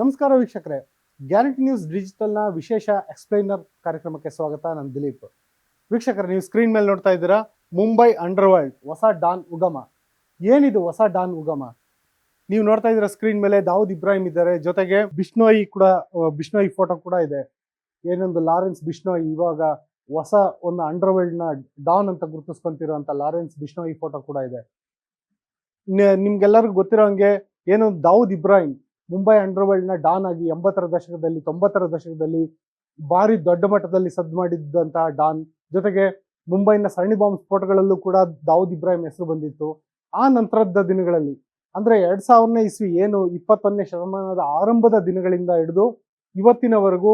ನಮಸ್ಕಾರ ವೀಕ್ಷಕರೇ. Guarantee news ಡಿಜಿಟಲ್ನ ವಿಶೇಷ ಎಕ್ಸ್ಪ್ಲೈನರ್ ಕಾರ್ಯಕ್ರಮಕ್ಕೆ ಸ್ವಾಗತ, ನಾನು ದಿಲೀಪ್. ವೀಕ್ಷಕರ, ನೀವು ಸ್ಕ್ರೀನ್ ಮೇಲೆ ನೋಡ್ತಾ ಇದ್ದೀರಾ, ಮುಂಬೈ ಅಂಡರ್ ವರ್ಲ್ಡ್ ಹೊಸ ಡಾನ್ ಉಗಮ. ಏನಿದು ಹೊಸ ಡಾನ್ ಉಗಮ? ನೀವು ನೋಡ್ತಾ ಇದ್ದೀರಾ ಸ್ಕ್ರೀನ್ ಮೇಲೆ, ದಾವೂದ್ ಇಬ್ರಾಹಿಂ ಇದ್ದಾರೆ. ಜೊತೆಗೆ ಬಿಷ್ಣೋಯಿ ಕೂಡ ಬಿಷ್ಣೋಯಿ ಫೋಟೋ ಕೂಡ ಇದೆ. ಏನೊಂದು ಲಾರೆನ್ಸ್ ಬಿಷ್ಣೋಯಿ, ಇವಾಗ ಹೊಸ ಒಂದು ಅಂಡರ್ ವರ್ಲ್ಡ್ನ ಡಾನ್ ಅಂತ ಗುರುತಿಸ್ಕೊಂತಿರೋಂತ ಲಾರೆನ್ಸ್ ಬಿಷ್ಣೋಯಿ ಫೋಟೋ ಕೂಡ ಇದೆ. ನಿಮ್ಗೆಲ್ಲರಿಗೂ ಗೊತ್ತಿರೋ ಹಂಗೆ ಏನೊಂದು ದಾವೂದ್ ಇಬ್ರಾಹಿಂ ಮುಂಬೈ ಅಂಡರ್ವರ್ಲ್ಡ್ನ ಡಾನ್ ಆಗಿ ಎಂಬತ್ತರ ದಶಕದಲ್ಲಿ, ತೊಂಬತ್ತರ ದಶಕದಲ್ಲಿ ಭಾರಿ ದೊಡ್ಡ ಮಟ್ಟದಲ್ಲಿ ಸದ್ ಮಾಡಿದ್ದಂತಹ ಡಾನ್. ಜೊತೆಗೆ ಮುಂಬೈನ ಸರಣಿ ಬಾಂಬ್ ಸ್ಫೋಟಗಳಲ್ಲೂ ಕೂಡ ದಾವೂದ್ ಇಬ್ರಾಹಿಂ ಹೆಸರು ಬಂದಿತ್ತು. ಆ ನಂತರದ ದಿನಗಳಲ್ಲಿ, ಅಂದ್ರೆ ಎರಡ್ ಸಾವಿರನೇ ಇಸ್ವಿ ಏನು ಇಪ್ಪತ್ತೊಂದನೇ ಶತಮಾನದ ಆರಂಭದ ದಿನಗಳಿಂದ ಹಿಡಿದು ಇವತ್ತಿನವರೆಗೂ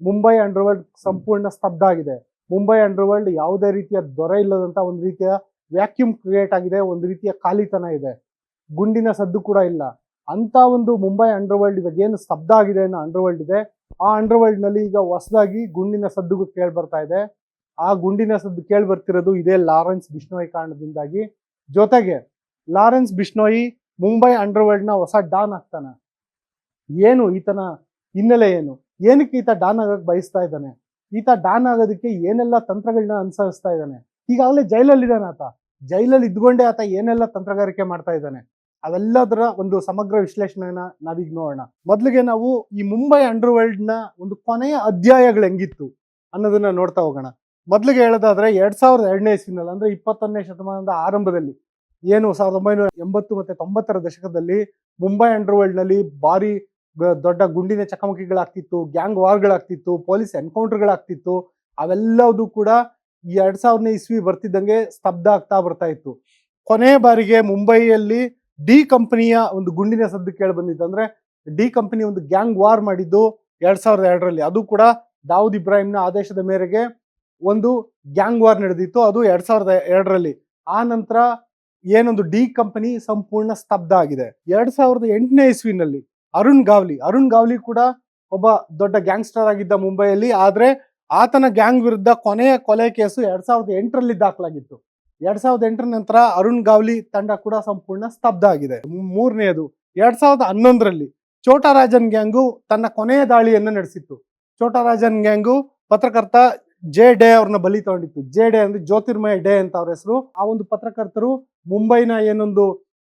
ಮುಂಬೈ ಅಂಡರ್ವರ್ಲ್ಡ್ ಸಂಪೂರ್ಣ ಸ್ತಬ್ಧ ಆಗಿದೆ. ಮುಂಬೈ ಅಂಡರ್ವರ್ಲ್ಡ್ ಯಾವುದೇ ರೀತಿಯ ದೊರೆ ಇಲ್ಲದಂತ ಒಂದು ರೀತಿಯ ವ್ಯಾಕ್ಯೂಮ್ ಕ್ರಿಯೇಟ್ ಆಗಿದೆ, ಒಂದು ರೀತಿಯ ಖಾಲಿತನ ಇದೆ. ಗುಂಡಿನ ಸದ್ದು ಕೂಡ ಇಲ್ಲ. ಅಂತ ಒಂದು ಮುಂಬೈ ಅಂಡರ್ ವರ್ಲ್ಡ್ ಇವಾಗ ಏನು ಸ್ತಬ್ಧ ಆಗಿದೆ ಅನ್ನೋ ಅಂಡರ್ವರ್ಲ್ಡ್ ಇದೆ. ಆ ಅಂಡರ್ ವರ್ಲ್ಡ್ನಲ್ಲಿ ಈಗ ಹೊಸದಾಗಿ ಗುಂಡಿನ ಸದ್ದು ಕೇಳಿ ಬರ್ತಾ ಇದೆ. ಆ ಗುಂಡಿನ ಸದ್ದು ಕೇಳಿ ಬರ್ತಿರೋದು ಇದೇ ಲಾರೆನ್ಸ್ ಬಿಷ್ಣೋಯಿ ಕಾರಣದಿಂದಾಗಿ. ಜೊತೆಗೆ ಲಾರೆನ್ಸ್ ಬಿಷ್ಣೋಯಿ ಮುಂಬೈ ಅಂಡರ್ ವರ್ಲ್ಡ್ನ ಹೊಸ ಡಾನ್ ಆಗ್ತಾನ. ಏನು ಈತನ ಹಿನ್ನೆಲೆ ಏನು? ಏನಕ್ಕೆ ಈತ ಡಾನ್ ಆಗಕ್ಕೆ ಬಯಸ್ತಾ ಇದ್ದಾನೆ? ಈತ ಡಾನ್ ಆಗೋದಕ್ಕೆ ಏನೆಲ್ಲ ತಂತ್ರಗಳನ್ನ ಅನುಸರಿಸ್ತಾ ಇದ್ದಾನೆ? ಈಗಾಗಲೇ ಜೈಲಲ್ಲಿ ಇದ್ದಾನೆ ಆತ. ಜೈಲಲ್ಲಿ ಇದ್ಕೊಂಡೇ ಆತ ಏನೆಲ್ಲ ತಂತ್ರಗಾರಿಕೆ ಮಾಡ್ತಾ ಇದ್ದಾನೆ? ಅವೆಲ್ಲದರ ಒಂದು ಸಮಗ್ರ ವಿಶ್ಲೇಷಣೆನ ನಾವೀಗ ನೋಡೋಣ. ಮೊದಲಿಗೆ ನಾವು ಈ ಮುಂಬೈ ಅಂಡರ್ ವರ್ಲ್ಡ್ನ ಒಂದು ಕೊನೆಯ ಅಧ್ಯಾಯಗಳು ಹೆಂಗಿತ್ತು ಅನ್ನೋದನ್ನ ನೋಡ್ತಾ ಹೋಗೋಣ. ಮೊದಲಿಗೆ ಹೇಳೋದಾದ್ರೆ ಎರಡ್ ಸಾವಿರದ ಎರಡನೇ ಇಸ್ವಿನಲ್ಲಿ, ಅಂದ್ರೆ ಇಪ್ಪತ್ತೊಂದನೇ ಶತಮಾನದ ಆರಂಭದಲ್ಲಿ, ಏನು ಸಾವಿರದ ಒಂಬೈನೂರ ಎಂಬತ್ತು ಮತ್ತೆ ತೊಂಬತ್ತರ ದಶಕದಲ್ಲಿ ಮುಂಬೈ ಅಂಡರ್ ವರ್ಲ್ಡ್ನಲ್ಲಿ ಭಾರಿ ದೊಡ್ಡ ಗುಂಡಿನ ಚಕಮಕಿಗಳಾಗ್ತಿತ್ತು, ಗ್ಯಾಂಗ್ ವಾರ್ಗಳಾಗ್ತಿತ್ತು, ಪೊಲೀಸ್ ಎನ್ಕೌಂಟರ್ಗಳಾಗ್ತಿತ್ತು ಅವೆಲ್ಲವೂ ಕೂಡ ಈ ಎರಡ್ ಸಾವಿರನೇ ಇಸ್ವಿ ಬರ್ತಿದ್ದಂಗೆ ಸ್ತಬ್ಧ ಆಗ್ತಾ ಬರ್ತಾ ಇತ್ತು. ಕೊನೆ ಬಾರಿಗೆ ಮುಂಬೈಯಲ್ಲಿ ಡಿ ಕಂಪನಿಯ ಒಂದು ಗುಂಡಿನ ಸದ್ದು ಕೇಳಿ ಬಂದಿತ್ತು ಅಂದ್ರೆ ಡಿ ಕಂಪನಿ ಒಂದು ಗ್ಯಾಂಗ್ ವಾರ್ ಮಾಡಿದ್ದು ಎರಡ್ ಸಾವಿರದ ಎರಡರಲ್ಲಿ. ಅದು ಕೂಡ ದಾವೂದ್ ಇಬ್ರಾಹಿಂನ ಆದೇಶದ ಮೇರೆಗೆ ಒಂದು ಗ್ಯಾಂಗ್ ವಾರ್ ನಡೆದಿತ್ತು. ಅದು ಎರಡ್ ಸಾವಿರದ ಎರಡರಲ್ಲಿ. ಆ ನಂತರ ಏನೊಂದು ಡಿ ಕಂಪನಿ ಸಂಪೂರ್ಣ ಸ್ತಬ್ಧ ಆಗಿದೆ. ಎರಡ್ ಸಾವಿರದ ಎಂಟನೇ ಇಸ್ವಿನಲ್ಲಿ ಅರುಣ್ ಗಾವ್ಲಿ. ಅರುಣ್ ಗಾವ್ಲಿ ಕೂಡ ಒಬ್ಬ ದೊಡ್ಡ ಗ್ಯಾಂಗ್ಸ್ಟರ್ ಆಗಿದ್ದ ಮುಂಬೈಯಲ್ಲಿ. ಆದ್ರೆ ಆತನ ಗ್ಯಾಂಗ್ ವಿರುದ್ಧ ಕೊನೆಯ ಕೊಲೆ ಕೇಸು ಎರಡ್ ಸಾವಿರದ ಎಂಟರಲ್ಲಿ ದಾಖಲಾಗಿತ್ತು. ಎರಡ್ ಸಾವಿರದ ಎಂಟರ ನಂತರ ಅರುಣ್ ಗಾವ್ಲಿ ತಂಡ ಕೂಡ ಸಂಪೂರ್ಣ ಸ್ತಬ್ಧ ಆಗಿದೆ. ಮೂರನೆಯದು ಎರಡ್ ಸಾವಿರದ ಹನ್ನೊಂದರಲ್ಲಿ ಚೋಟರಾಜನ್ ಗ್ಯಾಂಗು ತನ್ನ ಕೊನೆಯ ದಾಳಿಯನ್ನು ನಡೆಸಿತ್ತು. ಚೋಟರಾಜನ್ ಗ್ಯಾಂಗು ಪತ್ರಕರ್ತ ಜೆ ಡೇ ಅವ್ರನ್ನ ಬಲಿ ತಗೊಂಡಿತ್ತು. ಜೆ ಡೇ ಅಂದ್ರೆ ಜ್ಯೋತಿರ್ಮಯ ಡೇ ಅಂತ ಅವ್ರ ಹೆಸರು. ಆ ಒಂದು ಪತ್ರಕರ್ತರು ಮುಂಬೈನ ಏನೊಂದು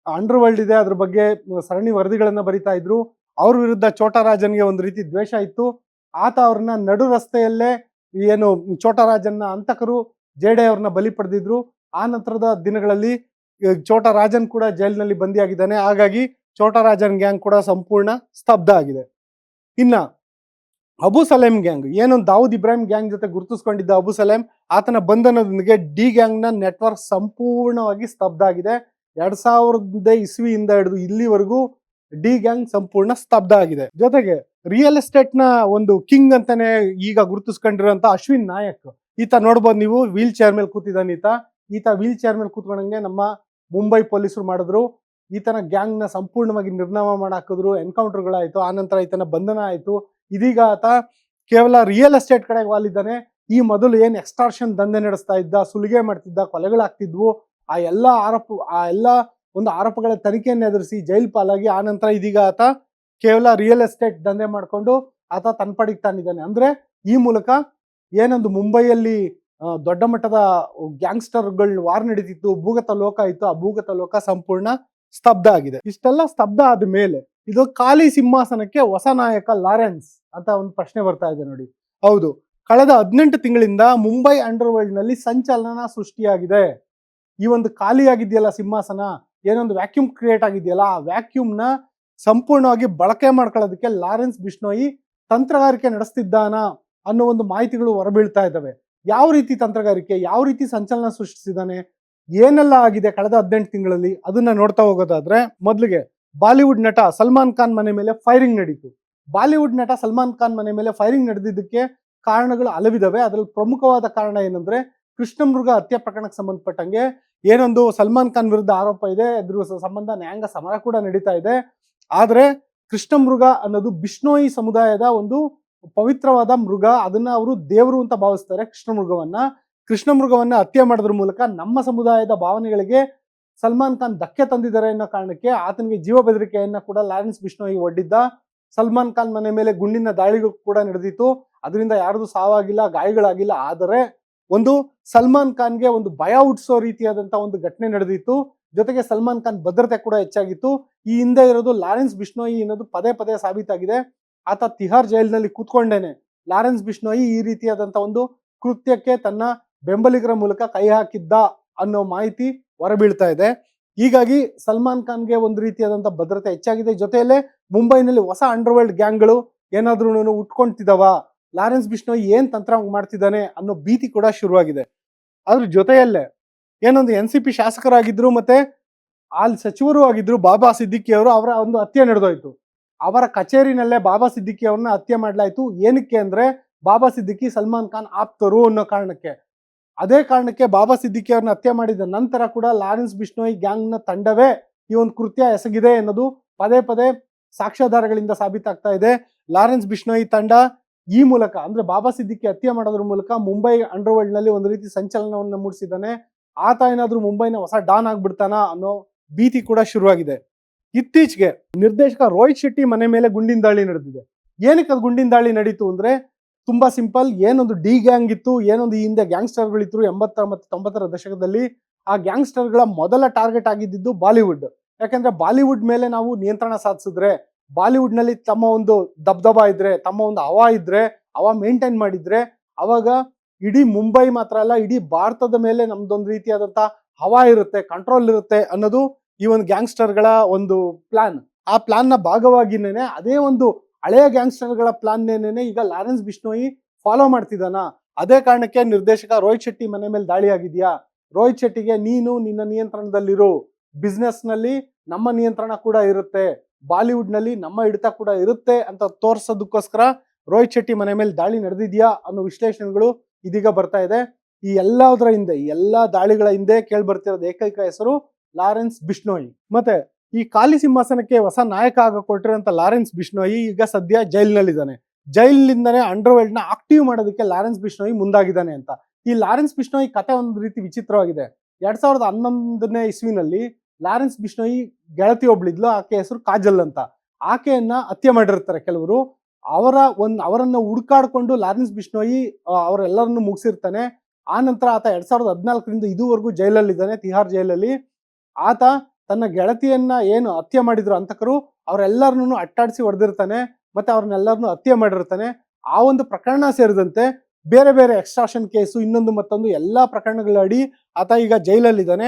ಅಂಡರ್ ವರ್ಲ್ಡ್ ಇದೆ, ಅದ್ರ ಬಗ್ಗೆ ಸರಣಿ ವರದಿಗಳನ್ನ ಬರಿತಾ ಇದ್ರು. ಅವ್ರ ವಿರುದ್ಧ ಚೋಟರಾಜನ್ಗೆ ಒಂದು ರೀತಿ ದ್ವೇಷ ಇತ್ತು. ಆತ ಅವ್ರನ್ನ ನಡು ರಸ್ತೆಯಲ್ಲೇ ಏನು ಚೋಟರಾಜನ್ನ ಅಂತಕರು ಜೆ ಡೇ ಅವ್ರನ್ನ ಬಲಿ ಪಡೆದಿದ್ರು. ಆ ನಂತರದ ದಿನಗಳಲ್ಲಿ ಚೋಟಾ ರಾಜನ್ ಕೂಡ ಜೈಲಿನಲ್ಲಿ ಬಂದಿಯಾಗಿದ್ದಾನೆ. ಹಾಗಾಗಿ ಚೋಟರಾಜನ್ ಗ್ಯಾಂಗ್ ಕೂಡ ಸಂಪೂರ್ಣ ಸ್ತಬ್ಧ ಆಗಿದೆ. ಇನ್ನ ಅಬು ಸಲೇಂ ಗ್ಯಾಂಗ್ ಏನೊಂದು ದಾವೂದ್ ಇಬ್ರಾಹಿಂ ಗ್ಯಾಂಗ್ ಜೊತೆ ಗುರುತಿಸ್ಕೊಂಡಿದ್ದ ಅಬು ಸಲೇಂ, ಆತನ ಬಂಧನದೊಂದಿಗೆ ಡಿ ಗ್ಯಾಂಗ್ನ ನೆಟ್ವರ್ಕ್ ಸಂಪೂರ್ಣವಾಗಿ ಸ್ತಬ್ಧ ಆಗಿದೆ. ಎರಡ್ ಸಾವಿರದ ಇಸ್ವಿಯಿಂದ ಹಿಡಿದು ಇಲ್ಲಿವರೆಗೂ ಡಿ ಗ್ಯಾಂಗ್ ಸಂಪೂರ್ಣ ಸ್ತಬ್ಧ ಆಗಿದೆ. ಜೊತೆಗೆ ರಿಯಲ್ ಎಸ್ಟೇಟ್ನ ಒಂದು ಕಿಂಗ್ ಅಂತಾನೆ ಈಗ ಗುರುತಿಸ್ಕೊಂಡಿರುವಂತ ಅಶ್ವಿನ್ ನಾಯಕ್, ಈತ ನೋಡ್ಬೋದು ನೀವು, ವೀಲ್ ಚೇರ್ ಮೇಲೆ ಕೂತಿದ್ದಾನೆ ಈತ. ಈತ ವೀಲ್ ಚೇರ್ ಮೇಲೆ ಕೂತ್ಕೊಂಡಂಗೆ ನಮ್ಮ ಮುಂಬೈ ಪೊಲೀಸರು ಮಾಡಿದ್ರು. ಈತನ ಗ್ಯಾಂಗ್ನ ಸಂಪೂರ್ಣವಾಗಿ ನಿರ್ನಾಮ ಮಾಡಾಕಿದ್ರು ಎನ್ಕೌಂಟರ್ಗಳಾಯಿತು ಆನಂತರ ಈತನ ಬಂಧನ ಆಯಿತು. ಇದೀಗ ಆತ ಕೇವಲ ರಿಯಲ್ ಎಸ್ಟೇಟ್ ಕಡೆಗೆ ವಾಲಿದ್ದಾನೆ ಈ ಮೊದಲು ಏನ್ ಎಕ್ಸ್ಟಾರ್ಷನ್ ದಂಧೆ ನಡೆಸ್ತಾ ಇದ್ದ, ಸುಲಿಗೆ ಮಾಡ್ತಿದ್ದ, ಕೊಲೆಗಳಾಗ್ತಿದ್ವು, ಆ ಎಲ್ಲ ಆರೋಪ, ಆ ಎಲ್ಲ ಒಂದು ಆರೋಪಗಳ ತನಿಖೆಯನ್ನು ಎದುರಿಸಿ ಜೈಲ್ ಪಾಲಾಗಿ, ಆ ನಂತರ ಇದೀಗ ಆತ ಕೇವಲ ರಿಯಲ್ ಎಸ್ಟೇಟ್ ದಂಧೆ ಮಾಡ್ಕೊಂಡು ಆತ ತನ್ನ ತಾನಿದ್ದಾನೆ. ಅಂದ್ರೆ ಈ ಮೂಲಕ ಏನೊಂದು ಮುಂಬೈಯಲ್ಲಿ ದೊಡ್ಡ ಮಟ್ಟದ ಗ್ಯಾಂಗ್ಸ್ಟರ್ಗಳ ವಾರ್ ನಡೀತಿತ್ತು, ಭೂಗತ ಲೋಕ ಇತ್ತು, ಆ ಭೂಗತ ಲೋಕ ಸಂಪೂರ್ಣ ಸ್ತಬ್ಧ ಆಗಿದೆ. ಇಷ್ಟೆಲ್ಲ ಸ್ತಬ್ಧ ಆದ ಮೇಲೆ ಇದು ಖಾಲಿ ಸಿಂಹಾಸನಕ್ಕೆ ಹೊಸ ನಾಯಕ ಲಾರೆನ್ಸ್ ಅಂತ ಒಂದು ಪ್ರಶ್ನೆ ಬರ್ತಾ ಇದೆ ನೋಡಿ. ಹೌದು, ಕಳೆದ ಹದಿನೆಂಟು ತಿಂಗಳಿಂದ ಮುಂಬೈ ಅಂಡರ್ ವರ್ಲ್ಡ್ನಲ್ಲಿ ಸಂಚಲನ ಸೃಷ್ಟಿಯಾಗಿದೆ. ಈ ಒಂದು ಖಾಲಿಯಾಗಿದೆಯಲ್ಲ ಸಿಂಹಾಸನ, ಏನೊಂದು ವ್ಯಾಕ್ಯೂಮ್ ಕ್ರಿಯೇಟ್ ಆಗಿದೆಯಲ್ಲ, ಆ ವ್ಯಾಕ್ಯೂಮ್ನ ಸಂಪೂರ್ಣವಾಗಿ ಬಳಕೆ ಮಾಡ್ಕೊಳ್ಳೋದಕ್ಕೆ ಲಾರೆನ್ಸ್ ಬಿಷ್ಣೋಯಿ ತಂತ್ರಗಾರಿಕೆ ನಡೆಸ್ತಿದ್ದಾನ ಅನ್ನೋ ಒಂದು ಮಾಹಿತಿಗಳು ಹೊರಬೀಳ್ತಾ ಇದ್ದಾವೆ. ಯಾವ ರೀತಿ ತಂತ್ರಗಾರಿಕೆ, ಯಾವ ರೀತಿ ಸಂಚಲನ ಸೃಷ್ಟಿಸಿದ್ದಾನೆ, ಏನೆಲ್ಲ ಆಗಿದೆ ಕಳೆದ ಹದಿನೆಂಟು ತಿಂಗಳಲ್ಲಿ ಅದನ್ನ ನೋಡ್ತಾ ಹೋಗೋದಾದ್ರೆ ಮೊದಲಿಗೆ ಬಾಲಿವುಡ್ ನಟ ಸಲ್ಮಾನ್ ಖಾನ್ ಮನೆ ಮೇಲೆ ಫೈರಿಂಗ್ ನಡೀತು. ಬಾಲಿವುಡ್ ನಟ ಸಲ್ಮಾನ್ ಖಾನ್ ಮನೆ ಮೇಲೆ ಫೈರಿಂಗ್ ನಡೆದಿದ್ದಕ್ಕೆ ಕಾರಣಗಳು ಹಲವಿದಾವೆ ಅದರಲ್ಲಿ ಪ್ರಮುಖವಾದ ಕಾರಣ ಏನಂದ್ರೆ ಕೃಷ್ಣಮೃಗ ಹತ್ಯೆ ಪ್ರಕರಣಕ್ಕೆ ಸಂಬಂಧಪಟ್ಟಂಗೆ ಏನೊಂದು ಸಲ್ಮಾನ್ ಖಾನ್ ವಿರುದ್ಧ ಆರೋಪ ಇದೆ ಅದ್ರ ಸಂಬಂಧ ನ್ಯಾಯಾಂಗ ಸಮರ ಕೂಡ ನಡೀತಾ ಇದೆ. ಆದ್ರೆ ಕೃಷ್ಣಮೃಗ ಅನ್ನೋದು ಬಿಷ್ಣೋಯಿ ಸಮುದಾಯದ ಒಂದು ಪವಿತ್ರವಾದ ಮೃಗ, ಅದನ್ನ ಅವರು ದೇವರು ಅಂತ ಭಾವಿಸ್ತಾರೆ, ಕೃಷ್ಣ ಮೃಗವನ್ನ. ಕೃಷ್ಣ ಮೃಗವನ್ನ ಹತ್ಯೆ ಮಾಡೋದ್ರ ಮೂಲಕ ನಮ್ಮ ಸಮುದಾಯದ ಭಾವನೆಗಳಿಗೆ ಸಲ್ಮಾನ್ ಖಾನ್ ಧಕ್ಕೆ ತಂದಿದ್ದಾರೆ ಅನ್ನೋ ಕಾರಣಕ್ಕೆ ಆತನಿಗೆ ಜೀವ ಬೆದರಿಕೆಯನ್ನ ಕೂಡ ಲಾರೆನ್ಸ್ ಬಿಷ್ಣೋಯಿ ಒಡ್ಡಿದ್ದ. ಸಲ್ಮಾನ್ ಖಾನ್ ಮನೆ ಮೇಲೆ ಗುಂಡಿನ ದಾಳಿಗೂ ಕೂಡ ನಡೆದಿತ್ತು. ಅದರಿಂದ ಯಾರ್ದು ಸಾವಾಗಿಲ್ಲ, ಗಾಯಗಳಾಗಿಲ್ಲ. ಆದರೆ ಒಂದು ಸಲ್ಮಾನ್ ಖಾನ್ಗೆ ಒಂದು ಭಯ ಹುಟ್ಟಿಸೋ ರೀತಿಯಾದಂತ ಒಂದು ಘಟನೆ ನಡೆದಿತ್ತು. ಜೊತೆಗೆ ಸಲ್ಮಾನ್ ಖಾನ್ ಭದ್ರತೆ ಕೂಡ ಹೆಚ್ಚಾಗಿತ್ತು. ಈ ಹಿಂದೆ ಇರೋದು ಲಾರೆನ್ಸ್ ಬಿಷ್ಣೋಯಿ ಅನ್ನೋದು ಪದೇ ಪದೇ ಸಾಬೀತಾಗಿದೆ. ಆತ ತಿಹಾರ್ ಜೈಲಿನಲ್ಲಿ ಕೂತ್ಕೊಂಡೇನೆ. ಲಾರೆನ್ಸ್ ಬಿಷ್ಣೋಯಿ ಈ ರೀತಿಯಾದಂಥ ಒಂದು ಕೃತ್ಯಕ್ಕೆ ತನ್ನ ಬೆಂಬಲಿಗರ ಮೂಲಕ ಕೈ ಹಾಕಿದ್ದ ಅನ್ನೋ ಮಾಹಿತಿ ಹೊರಬೀಳ್ತಾ ಇದೆ. ಹೀಗಾಗಿ ಸಲ್ಮಾನ್ ಖಾನ್ಗೆ ಒಂದು ರೀತಿಯಾದಂಥ ಭದ್ರತೆ ಹೆಚ್ಚಾಗಿದೆ. ಜೊತೆಯಲ್ಲೇ ಮುಂಬೈನಲ್ಲಿ ಹೊಸ ಅಂಡರ್ವರ್ಲ್ಡ್ ಗ್ಯಾಂಗ್ಗಳು ಏನಾದ್ರೂ ಉಟ್ಕೊಂತಿದಾವ. ಲಾರೆನ್ಸ್ ಬಿಷ್ಣೋಯ್ ಏನ್ ತಂತ್ರ ಮಾಡ್ತಿದ್ದಾನೆ ಅನ್ನೋ ಭೀತಿ ಕೂಡ ಶುರುವಾಗಿದೆ. ಅದ್ರ ಜೊತೆಯಲ್ಲೇ ಏನೊಂದು ಎನ್ ಸಿ ಪಿ ಶಾಸಕರಾಗಿದ್ರು ಮತ್ತೆ ಅಲ್ಲಿ ಸಚಿವರು ಆಗಿದ್ರು ಬಾಬಾ ಸಿದ್ದಿಕಿ ಅವರು ಅವರ ಒಂದು ಹತ್ಯೆ ನಡೆದೋಯ್ತು. ಅವರ ಕಚೇರಿನಲ್ಲೇ ಬಾಬಾ ಸಿದ್ದಿಕಿ ಅವ್ರನ್ನ ಹತ್ಯೆ ಮಾಡ್ಲಾಯ್ತು. ಏನಕ್ಕೆ ಅಂದ್ರೆ ಬಾಬಾ ಸಿದ್ದಿಕಿ ಸಲ್ಮಾನ್ ಖಾನ್ ಆಪ್ತರು ಅನ್ನೋ ಕಾರಣಕ್ಕೆ. ಅದೇ ಕಾರಣಕ್ಕೆ ಬಾಬಾ ಸಿದ್ದಿಕಿ ಅವ್ರನ್ನ ಹತ್ಯೆ ಮಾಡಿದ ನಂತರ ಕೂಡ ಲಾರೆನ್ಸ್ ಬಿಷ್ಣೋಯ್ ಗ್ಯಾಂಗ್ನ ತಂಡವೇ ಈ ಒಂದು ಕೃತ್ಯ ಎಸಗಿದೆ ಅನ್ನೋದು ಪದೇ ಪದೇ ಸಾಕ್ಷ್ಯಾಧಾರಗಳಿಂದ ಸಾಬೀತಾಗ್ತಾ ಇದೆ. ಲಾರೆನ್ಸ್ ಬಿಷ್ಣೋಯ್ ತಂಡ ಈ ಮೂಲಕ ಅಂದ್ರೆ ಬಾಬಾ ಸಿದ್ದಿಕಿ ಹತ್ಯೆ ಮಾಡೋದ್ರ ಮೂಲಕ ಮುಂಬೈ ಅಂಡರ್ವರ್ಲ್ಡ್ನಲ್ಲಿ ಒಂದು ರೀತಿ ಸಂಚಲನವನ್ನ ಮೂಡಿಸಿದ್ದಾನೆ. ಆತ ಏನಾದ್ರೂ ಮುಂಬೈನ ಹೊಸ ಡಾನ್ ಆಗ್ಬಿಡ್ತಾನ ಅನ್ನೋ ಭೀತಿ ಕೂಡ ಶುರುವಾಗಿದೆ. ಇತ್ತೀಚೆಗೆ ನಿರ್ದೇಶಕ ರೋಹಿತ್ ಶೆಟ್ಟಿ ಮನೆ ಮೇಲೆ ಗುಂಡಿನ ದಾಳಿ ನಡೆದಿದೆ. ಏನಕ್ಕೆ ಅದು ಗುಂಡಿನ ದಾಳಿ ನಡೀತು ಅಂದ್ರೆ ತುಂಬಾ ಸಿಂಪಲ್, ಏನೊಂದು ಡಿ ಗ್ಯಾಂಗ್ ಇತ್ತು, ಏನೊಂದು ಈ ಹಿಂದೆ ಗ್ಯಾಂಗ್ಸ್ಟರ್ಗಳಿದ್ರು ಎಂಬತ್ತರ ಮತ್ತು ತೊಂಬತ್ತರ ದಶಕದಲ್ಲಿ ಆ ಗ್ಯಾಂಗ್ಸ್ಟರ್ಗಳ ಮೊದಲ ಟಾರ್ಗೆಟ್ ಆಗಿದ್ದು ಬಾಲಿವುಡ್. ಯಾಕಂದ್ರೆ ಬಾಲಿವುಡ್ ಮೇಲೆ ನಾವು ನಿಯಂತ್ರಣ ಸಾಧಿಸಿದ್ರೆ ಬಾಲಿವುಡ್ನಲ್ಲಿ ತಮ್ಮ ಒಂದು ದಬ್ದಬಾ ಇದ್ರೆ, ತಮ್ಮ ಒಂದು ಹವಾ ಇದ್ರೆ, ಹವಾ ಮೇಂಟೈನ್ ಮಾಡಿದ್ರೆ, ಅವಾಗ ಇಡೀ ಮುಂಬೈ ಮಾತ್ರ ಅಲ್ಲ, ಇಡೀ ಭಾರತದ ಮೇಲೆ ನಮ್ದೊಂದು ರೀತಿಯಾದಂತಹ ಹವಾ ಇರುತ್ತೆ, ಕಂಟ್ರೋಲ್ ಇರುತ್ತೆ ಅನ್ನೋದು ಈ ಒಂದು ಗ್ಯಾಂಗ್ಸ್ಟರ್ಗಳ ಒಂದು ಪ್ಲಾನ್, ಆ ಪ್ಲಾನ್ನ ಭಾಗವಾಗಿನೇನೆ ಅದೇ ಒಂದು ಹಳೆಯ ಗ್ಯಾಂಗ್ಸ್ಟರ್ಗಳ ಪ್ಲಾನ್ ನೇನೆ ಈಗ ಲಾರೆನ್ಸ್ ಬಿಷ್ಣೋಯಿ ಫಾಲೋ ಮಾಡ್ತಿದ್ದಾನ. ಅದೇ ಕಾರಣಕ್ಕೆ ನಿರ್ದೇಶಕ ರೋಹಿತ್ ಶೆಟ್ಟಿ ಮನೆ ಮೇಲೆ ದಾಳಿ ಆಗಿದೆಯಾ ರೋಹಿತ್ ಶೆಟ್ಟಿಗೆ ನೀನು ನಿನ್ನ ನಿಯಂತ್ರಣದಲ್ಲಿರು. ಬಿಸ್ನೆಸ್ನಲ್ಲಿ ನಮ್ಮ ನಿಯಂತ್ರಣ ಕೂಡ ಇರುತ್ತೆ. ಬಾಲಿವುಡ್ನಲ್ಲಿ ನಮ್ಮ ಹಿಡಿತ ಕೂಡ ಇರುತ್ತೆ ಅಂತ ತೋರ್ಸೋದಕ್ಕೋಸ್ಕರ ರೋಹಿತ್ ಶೆಟ್ಟಿ ಮನೆ ಮೇಲೆ ದಾಳಿ ನಡೆದಿದ್ಯಾ ಅನ್ನೋ ವಿಶ್ಲೇಷಣೆಗಳು ಇದೀಗ ಬರ್ತಾ ಇದೆ. ಈ ಎಲ್ಲದರ ಹಿಂದೆ, ಈ ಎಲ್ಲಾ ದಾಳಿಗಳ ಹಿಂದೆ ಕೇಳಿ ಬರ್ತಿರೋದು ಏಕೈಕ ಹೆಸರು ಲಾರೆನ್ಸ್ ಬಿಷ್ಣೋಯಿ ಮತ್ತೆ ಈ ಖಾಲಿ ಸಿಂಹಾಸನಕ್ಕೆ ಹೊಸ ನಾಯಕ ಆಗ ಕೊಟ್ಟಿರೋಂಥ ಲಾರೆನ್ಸ್ ಬಿಷ್ಣೋಯಿ ಈಗ ಸದ್ಯ ಜೈಲಿನಲ್ಲಿದ್ದಾನೆ. ಅಂಡರ್ ವರ್ಲ್ಡ್ನ ಆಕ್ಟಿವ್ ಮಾಡೋದಕ್ಕೆ ಲಾರೆನ್ಸ್ ಬಿಷ್ಣೋಯಿ ಮುಂದಾಗಿದ್ದಾನೆ ಅಂತ. ಈ ಲಾರೆನ್ಸ್ ಬಿಷ್ಣೋಯಿ ಕತೆ ಒಂದು ರೀತಿ ವಿಚಿತ್ರವಾಗಿದೆ. ಎರಡ್ ಸಾವಿರದ ಹನ್ನೊಂದನೇ ಇಸ್ವಿನಲ್ಲಿ ಲಾರೆನ್ಸ್ ಬಿಷ್ಣೋಯಿ ಗೆಳತಿ ಒಬ್ಳಿದ್ಲು ಆಕೆ ಹೆಸರು ಕಾಜಲ್ ಅಂತ. ಆಕೆಯನ್ನ ಹತ್ಯೆ ಮಾಡಿರ್ತಾರೆ ಕೆಲವರು. ಅವರ ಒಂದ್, ಅವರನ್ನ ಹುಡ್ಕಾಡ್ಕೊಂಡು ಲಾರೆನ್ಸ್ ಬಿಷ್ಣೋಯಿ ಅವರೆಲ್ಲರನ್ನು ಮುಗಿಸಿರ್ತಾನೆ. ಆ ನಂತರ ಆತ ಎರಡ್ ಸಾವಿರದ ಹದಿನಾಲ್ಕರಿಂದ ಇದುವರೆಗೂ ಜೈಲಲ್ಲಿದ್ದಾನೆ, ತಿಹಾರ್ ಜೈಲಲ್ಲಿ. ಆತ ತನ್ನ ಗೆಳತಿಯನ್ನ ಏನು ಹತ್ಯೆ ಮಾಡಿದ್ರು ಅಂತಕರು ಅವರೆಲ್ಲರನ್ನೂ ಅಟ್ಟಾಡಿಸಿ ಹೊಡೆದಿರ್ತಾನೆ, ಮತ್ತೆ ಅವ್ರನ್ನೆಲ್ಲರನ್ನೂ ಹತ್ಯೆ ಮಾಡಿರ್ತಾನೆ. ಆ ಒಂದು ಪ್ರಕರಣ ಸೇರಿದಂತೆ ಬೇರೆ ಬೇರೆ ಎಕ್ಸ್ಟ್ರಾಕ್ಷನ್ ಕೇಸು ಇನ್ನೊಂದು ಮತ್ತೊಂದು ಎಲ್ಲಾ ಪ್ರಕರಣಗಳ ಅಡಿ ಆತ ಈಗ ಜೈಲಲ್ಲಿದ್ದಾನೆ.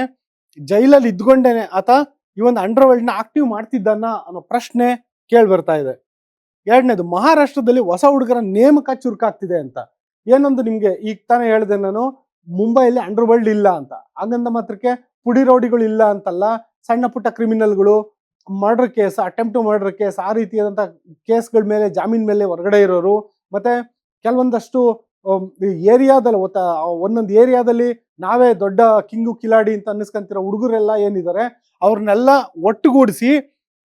ಜೈಲಲ್ಲಿ ಇದ್ಕೊಂಡೇನೆ ಆತ ಈ ಒಂದು ಅಂಡರ್ವರ್ಲ್ಡ್ನ ಆಕ್ಟಿವ್ ಮಾಡ್ತಿದ್ದಾನ ಅನ್ನೋ ಪ್ರಶ್ನೆ ಕೇಳಿ ಬರ್ತಾ ಇದೆ. ಎರಡನೇದು, ಮಹಾರಾಷ್ಟ್ರದಲ್ಲಿ ಹೊಸ ಹುಡುಗರ ನೇಮಕ ಚುರುಕಾಗ್ತಿದೆ ಅಂತ. ಏನೊಂದು ನಿಮ್ಗೆ ಈಗ ತಾನೇ ಹೇಳಿದೆ ನಾನು ಮುಂಬೈಯಲ್ಲಿ ಅಂಡರ್ವರ್ಲ್ಡ್ ಇಲ್ಲ ಅಂತ. ಹಾಗಂದ ಮಾತ್ರಕ್ಕೆ ಪುಡಿ ರೌಡಿಗಳು ಇಲ್ಲ ಅಂತಲ್ಲ, ಸಣ್ಣ ಪುಟ್ಟ ಕ್ರಿಮಿನಲ್ಗಳು, murder case, attempt murder case, ಆ ರೀತಿಯಾದಂಥ ಕೇಸ್ಗಳ ಮೇಲೆ, ಜಾಮೀನ್ ಮೇಲೆ ಹೊರಗಡೆ ಇರೋರು, ಮತ್ತೆ ಕೆಲವೊಂದಷ್ಟು ಏರಿಯಾದಲ್ಲಿ ಒಂದೊಂದು ಏರಿಯಾದಲ್ಲಿ ನಾವೇ ದೊಡ್ಡ ಕಿಂಗು ಕಿಲಾಡಿ ಅಂತ ಅನ್ನಿಸ್ಕೊಂತಿರೋ ಹುಡುಗರೆಲ್ಲ ಏನಿದ್ದಾರೆ, ಅವ್ರನ್ನೆಲ್ಲ ಒಟ್ಟುಗೂಡಿಸಿ,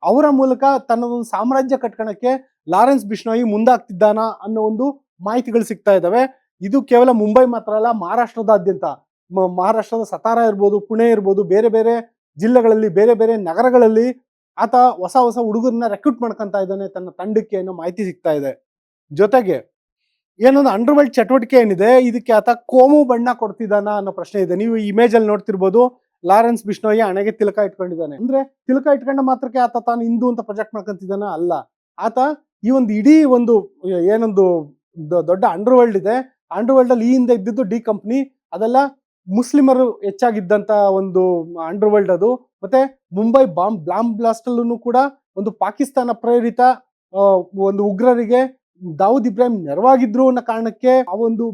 ಅವರ ಮೂಲಕ ತನ್ನದೊಂದು ಸಾಮ್ರಾಜ್ಯ ಕಟ್ಕೊಳಕ್ಕೆ ಲಾರೆನ್ಸ್ ಬಿಷ್ಣೋಯಿ ಮುಂದಾಗ್ತಿದ್ದಾನ ಅನ್ನೋ ಒಂದು ಮಾಹಿತಿಗಳು ಸಿಗ್ತಾ ಇದ್ದಾವೆ. ಇದು ಕೇವಲ ಮುಂಬೈ ಮಾತ್ರ ಅಲ್ಲ, ಮಹಾರಾಷ್ಟ್ರದಾದ್ಯಂತ. ಮಹಾರಾಷ್ಟ್ರದ ಸತಾರಾ ಇರ್ಬೋದು, ಪುಣೆ ಇರ್ಬೋದು, ಬೇರೆ ಬೇರೆ ಜಿಲ್ಲೆಗಳಲ್ಲಿ, ಬೇರೆ ಬೇರೆ ನಗರಗಳಲ್ಲಿ ಆತ ಹೊಸ ಹೊಸ ಹುಡುಗರನ್ನ ರೆಕ್ರೂಟ್ ಮಾಡ್ಕೊಂತ ಇದ್ದಾನೆ ತನ್ನ ತಂಡಕ್ಕೆ ಅನ್ನೋ ಮಾಹಿತಿ ಸಿಗ್ತಾ ಇದೆ. ಜೊತೆಗೆ ಏನೊಂದು ಅಂಡರ್ವರ್ಲ್ಡ್ ಚಟುವಟಿಕೆ ಏನಿದೆ, ಇದಕ್ಕೆ ಆತ ಕೋಮು ಬಣ್ಣ ಕೊಡ್ತಿದ್ದಾನ ಅನ್ನೋ ಪ್ರಶ್ನೆ ಇದೆ. ನೀವು ಇಮೇಜ್ ಅಲ್ಲಿ ನೋಡ್ತಿರ್ಬೋದು, ಲಾರೆನ್ಸ್ ಬಿಷ್ಣೋಯಿ ಹಣೆಗೆ ತಿಲಕ ಇಟ್ಕೊಂಡಿದ್ದಾನೆ. ಅಂದ್ರೆ ತಿಲಕ ಇಟ್ಕೊಂಡ ಮಾತ್ರಕ್ಕೆ ಆತ ತಾನು ಹಿಂದೂ ಅಂತ ಪ್ರೊಜೆಕ್ಟ್ ಮಾಡ್ಕೊಂತಿದ್ದಾನ ಅಲ್ಲ. ಆತ ಈ ಒಂದು ಇಡೀ ಒಂದು ಏನೊಂದು ದೊಡ್ಡ ಅಂಡರ್ವರ್ಲ್ಡ್ ಇದೆ. ಅಂಡರ್ವರ್ಲ್ಡ್ ಅಲ್ಲಿ ಈ ಹಿಂದೆ ಇದ್ದಿದ್ದು ಡಿ ಕಂಪ್ನಿ ಅದೆಲ್ಲ ಮುಸ್ಲಿಮರು ಹೆಚ್ಚಾಗಿದ್ದಂತ ಒಂದು ಅಂಡರ್ ವರ್ಲ್ಡ್ ಅದು. ಮತ್ತೆ ಮುಂಬೈ ಬಾಂಬ್ ಬ್ಲಾಂಬ್ ಬ್ಲಾಸ್ಟ್ ಅಲ್ಲೂ ಕೂಡ ಒಂದು ಪಾಕಿಸ್ತಾನ ಪ್ರೇರಿತ ಒಂದು ಉಗ್ರರಿಗೆ ದಾವೂದ್ ಇಬ್ರಾಹಿಂ ನೆರವಾಗಿದ್ರು ಅನ್ನೋ ಕಾರಣಕ್ಕೆ ಆ ಒಂದು